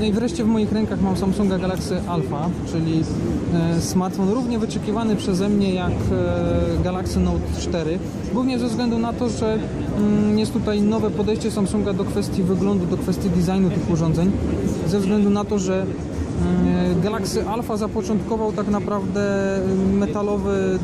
No i wreszcie w moich rękach mam Samsunga Galaxy Alpha, czyli e, smartfon równie wyczekiwany przeze mnie jak e, Galaxy Note 4. Głównie ze względu na to, że mm, jest tutaj nowe podejście Samsunga do kwestii wyglądu, do kwestii designu tych urządzeń. Ze względu na to, że mm, Galaxy Alpha zapoczątkował tak naprawdę metalowy,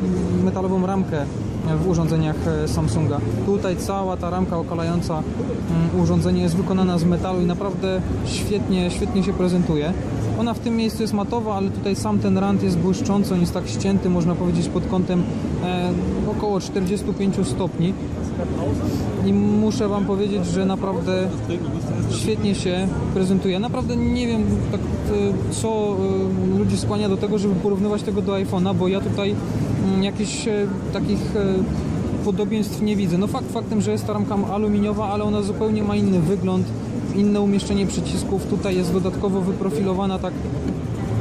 metalową ramkę w urządzeniach e, Samsunga. Tutaj cała ta ramka okalająca mm, urządzenie jest wykonana z metalu i naprawdę świetnie, świetnie się prezentuje. Ona w tym miejscu jest matowa, ale tutaj sam ten rand jest błyszczący, on jest tak ścięty, można powiedzieć pod kątem e, około 45 stopni. I muszę Wam powiedzieć, że naprawdę świetnie się prezentuje. Naprawdę nie wiem, tak, e, co ludzi skłania do tego, żeby porównywać tego do iPhone'a, bo ja tutaj jakichś e, takich e, podobieństw nie widzę. No fakt faktem, że jest ta ramka aluminiowa, ale ona zupełnie ma inny wygląd, inne umieszczenie przycisków. Tutaj jest dodatkowo wyprofilowana tak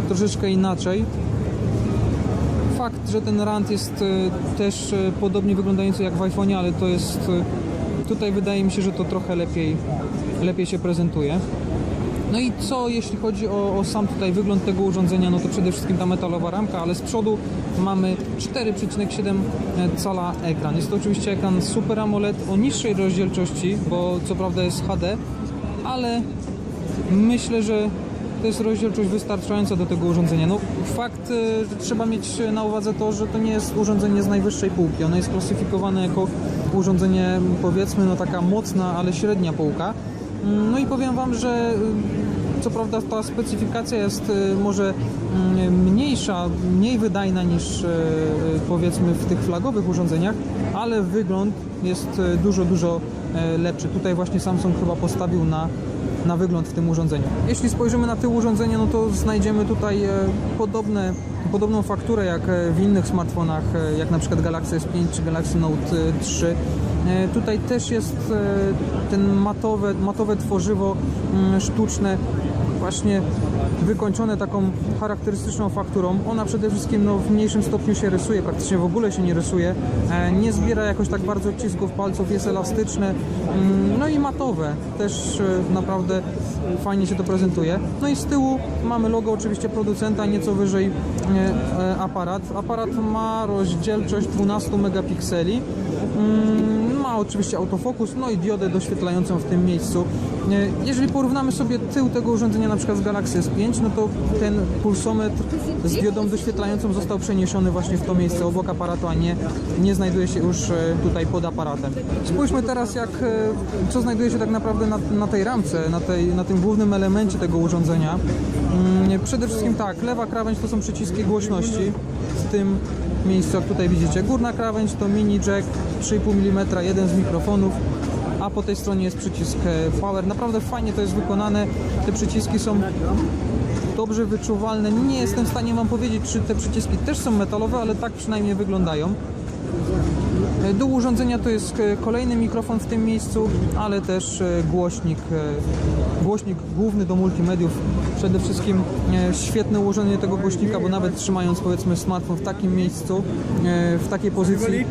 troszeczkę inaczej. Fakt, że ten rand jest e, też podobnie wyglądający jak w iPhone'ie, ale to jest tutaj wydaje mi się, że to trochę lepiej, lepiej się prezentuje. No i co jeśli chodzi o, o sam tutaj wygląd tego urządzenia, no to przede wszystkim ta metalowa ramka, ale z przodu mamy 4,7 cala ekran. Jest to oczywiście ekran Super AMOLED o niższej rozdzielczości, bo co prawda jest HD, ale myślę, że to jest rozdzielczość wystarczająca do tego urządzenia. No fakt, y, że trzeba mieć na uwadze to, że to nie jest urządzenie z najwyższej półki. Ono jest klasyfikowane jako urządzenie powiedzmy no taka mocna, ale średnia półka. Mm, No i powiem Wam, że co prawda ta specyfikacja jest y, może mm, mniejsza, mniej wydajna niż y, y, powiedzmy w tych flagowych urządzeniach, ale wygląd jest dużo, dużo e, lepszy. Tutaj właśnie Samsung chyba postawił na, na wygląd w tym urządzeniu. Jeśli spojrzymy na tył urządzenia, no to znajdziemy tutaj e, podobne, podobną fakturę jak e, w innych smartfonach, jak na przykład Galaxy S5 czy Galaxy Note e, 3. E, Tutaj też jest e, ten matowe, matowe tworzywo mm, sztuczne, właśnie wykończone taką charakterystyczną fakturą. Ona przede wszystkim no, w mniejszym stopniu się rysuje, praktycznie w ogóle się nie rysuje. E, Nie zbiera jakoś tak bardzo odcisków palców, jest elastyczne, mm, no i matowe. Też naprawdę fajnie się to prezentuje. No i z tyłu mamy logo oczywiście producenta, nieco wyżej aparat. Aparat ma rozdzielczość 12 megapikseli. Ma oczywiście autofokus, no i diodę doświetlającą w tym miejscu. E, Jeżeli porównamy sobie tył tego urządzenia na przykład z Galaxy S5, no to ten pulsometr z diodą doświetlającą został przeniesiony właśnie w to miejsce obok aparatu, a nie, nie znajduje się już e, tutaj pod aparatem. Spójrzmy teraz jak, e, co znajduje się tak naprawdę na, na tej ramce, na, tej, na tym głównym elemencie tego urządzenia. Mm, Przede wszystkim tak, lewa krawędź to są przyciski głośności w tym miejscu, jak tutaj widzicie. Górna krawędź to mini jack 3,5 mm, jeden z mikrofonów, a po tej stronie jest przycisk e, power. Naprawdę fajnie to jest wykonane. Te przyciski są dobrze wyczuwalne. Nie jestem w stanie Wam powiedzieć, czy te przyciski też są metalowe, ale tak przynajmniej wyglądają. E, Dół urządzenia to jest e, kolejny mikrofon w tym miejscu, ale też e, głośnik, głośnik główny do multimediów. Przede wszystkim świetne ułożenie tego głośnika, bo nawet trzymając powiedzmy smartfon w takim miejscu, w takiej pozycji,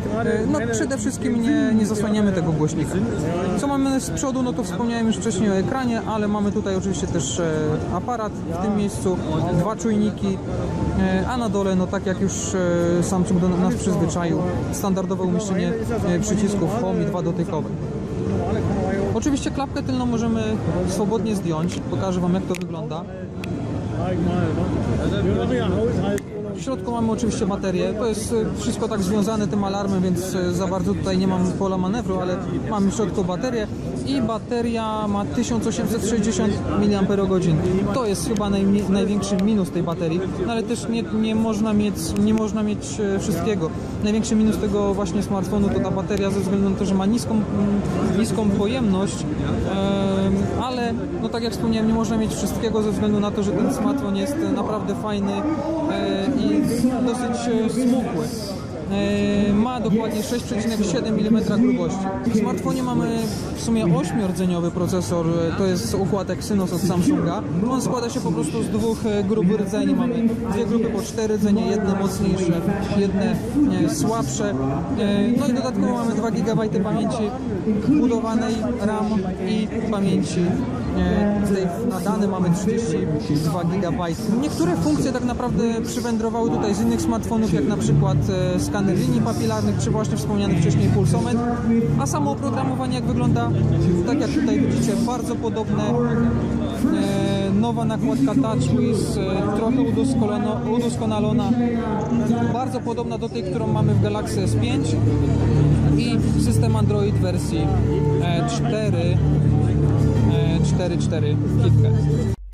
no przede wszystkim nie, nie zasłaniamy tego głośnika. Co mamy z przodu, no to wspomniałem już wcześniej o ekranie, ale mamy tutaj oczywiście też aparat w tym miejscu, dwa czujniki, a na dole, no tak jak już Samsung do nas przyzwyczaił, standardowe umieszczenie e, przycisków Home i dwa dotykowe. Oczywiście klapkę tylną możemy swobodnie zdjąć, pokażę Wam jak to wygląda. W środku mamy oczywiście baterię. To jest e, wszystko tak związane tym alarmem, więc e, za bardzo tutaj nie mam pola manewru, ale mamy w środku baterię i bateria ma 1860 mAh. To jest chyba największy minus tej baterii, no ale też nie, nie, można mieć, nie można mieć e, wszystkiego. Największy minus tego właśnie smartfonu to ta bateria ze względu na to, że ma niską, mm, niską pojemność, em, ale no tak jak wspomniałem, nie można mieć wszystkiego ze względu na to, że ten smartfon jest naprawdę fajny e, i dosyć e, smukły. Ma dokładnie 6,7 mm grubości. W smartfonie mamy w sumie 8-rdzeniowy procesor, e, to jest układ Exynos od Samsunga. On składa się po prostu z dwóch e, grup rdzeni. Mamy dwie grupy po 4 rdzenie, jedne mocniejsze, jedne e, słabsze. No i dodatkowo mamy 2 GB pamięci budowanej RAM i pamięci tej na dane mamy 32 GB. Niektóre funkcje tak naprawdę przywędrowały tutaj z innych smartfonów, jak na przykład e, skaner linii papilarnych, czy właśnie wspomniany wcześniej pulsometr, a samo oprogramowanie jak wygląda, tak jak tutaj widzicie, bardzo podobne. E, Nowa nakładka TouchWiz, e, trochę udoskonalona, bardzo podobna do tej, którą mamy w Galaxy S5 i system Android wersji e, 4 4.4 KitKat.